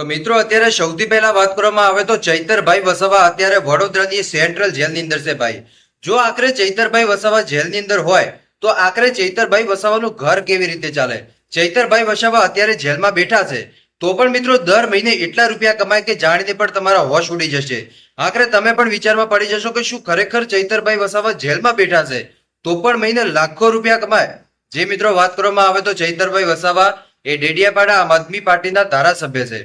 તો મિત્રો, અત્યારે સૌથી પહેલા વાત કરવામાં આવે તો ચૈતરભાઈ વસાવા અત્યારે વડોદરાની સેન્ટ્રલ જેલની અંદર છે ભાઈ. જો આખરે ચૈતરભાઈ વસાવા જેલની અંદર હોય, તો આખરે ચૈતરભાઈ વસાવાનું ઘર કેવી રીતે ચાલે? ચૈતરભાઈ વસાવા અત્યારે જેલમાં બેઠા છે. તો પણ મિત્રો, દર મહિને એટલા રૂપિયા કમાય કે જાણીને પણ તમારા હોશ ઉડી જશે. આખરે તમે પણ વિચારમાં પડી જશો કે શું ખરેખર ચૈતરભાઈ વસાવા જેલમાં બેઠા છે? તો પણ મહિને લાખો રૂપિયા કમાય. જે મિત્રો વાત કરવામાં આવે તો ચૈતરભાઈ વસાવા એ ડેડિયાપાડા આમ આદમી પાર્ટીના ધારાસભ્ય છે.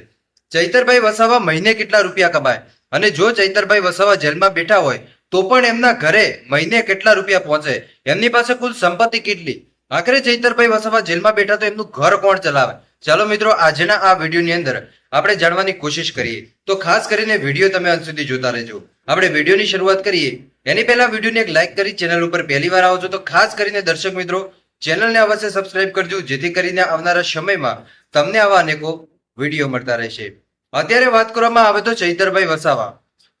ચૈતરભાઈ વસાવા મહિને કેટલા રૂપિયા કમાય? અને જો ચૈતરભાઈ વસાવા જેલમાં બેઠા હોય, તો પણ એમના ઘરે મહિને કેટલા રૂપિયા પહોંચે? એમની પાસે કુલ સંપત્તિ કેટલી? આખરે ચૈતરભાઈ વસાવા જેલમાં બેઠા તો એમનું ઘર કોણ ચલાવે? ચાલો મિત્રો, આજના આ વિડીયોની અંદર આપણે જાણવાની કોશિશ કરીએ. તો ખાસ કરીને વીડિયો તમે અંત સુધી જોતા રહેજો. આપણે વિડીયોની શરૂઆત કરીએ. એની પહેલા વિડીયોને એક લાઇક કરી ચેનલ ઉપર પહેલી વાર આવો છો તો ખાસ કરીને દર્શક મિત્રો, ચેનલને અવશ્ય સબસ્ક્રાઇબ કરજો, જેથી કરીને આવનારા સમયમાં તમને આવા અનેકો વીડિયો મળતા રહેશે. અત્યારે વાત કરવામાં આવે તો ચૈતરભાઈ વસાવા.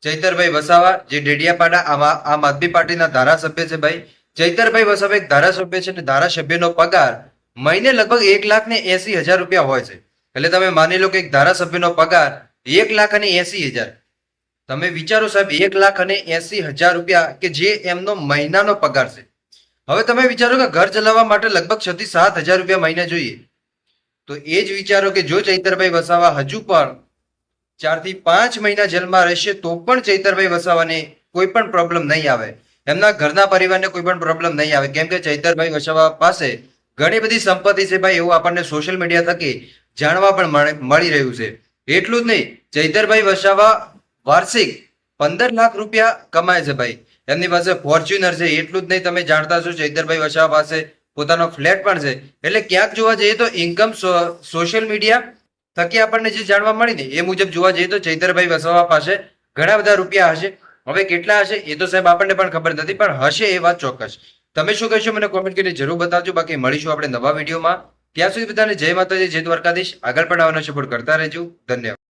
ચૈતરભાઈ વસાવા, જે ડેડિયાપાડા આમ આદમી પાર્ટીના ધારાસભ્ય છે ભાઈ. ચૈતરભાઈ વસાવા એક ધારાસભ્ય છે અને ધારાસભ્યનો પગાર મહિને લગભગ એક લાખ ને એસી હજાર રૂપિયા હોય છે. એટલે તમે માની લો કે એક ધારાસભ્યનો પગાર એક લાખ અને એસી હજાર. તમે વિચારો સાહેબ, એક લાખ અને એસી હજાર રૂપિયા કે જે એમનો મહિનાનો પગાર છે. હવે તમે વિચારો કે ઘર ચલાવવા માટે લગભગ છ થી સાત હજાર રૂપિયા મહિને જોઈએ. તો એ જ વિચારો કે જો ચૈતરભાઈ વસાવા હજુ પણ ચારથી પાંચ મહિના જેલમાં રહેશે, તો પણ ચૈતરભાઈ વસાવાને કોઈ પણ પ્રોબ્લેમ નહીં આવે. એમના ઘરના પરિવારને કોઈ પણ પ્રોબ્લેમ નહીં આવે. કેમ કે ચૈતરભાઈ વસાવા પાસે ઘણી બધી સંપત્તિ છે ભાઈ, એવું આપણને સોશિયલ મીડિયા થકી જાણવા પણ મળે- રહ્યું છે. એટલું જ નહીં, ચૈતરભાઈ વસાવા વાર્ષિક પંદર લાખ રૂપિયા કમાય છે ભાઈ. એમની પાસે ફોર્ચ્યુનર છે, એટલું જ નહીં, તમે જાણતા છો ચૈતરભાઈ વસાવા પાસે પોતાનો ફ્લેટ પણ છે. એટલે ક્યાંક જોવા જઈએ તો ઇન્કમ સોશિયલ મીડિયા થકી આપણને જે જાણવા મળી ને એ મુજબ જોવા જઈએ તો ચૈતરભાઈ વસાવા પાસે ઘણા બધા રૂપિયા હશે. હવે કેટલા હશે એ તો સાહેબ આપણને પણ ખબર નથી, પણ હશે એ વાત ચોક્કસ. તમે શું કહેશો મને કોમેન્ટ કરીને જરૂર બતાવજો. બાકી મળીશું આપણે નવા વિડીયોમાં. ત્યાં સુધી બધાને જય માતાજી, જય દ્વારકાધીશ. આગળ પણ આવવાનો સપોર્ટ કરતા રહેજો. ધન્યવાદ.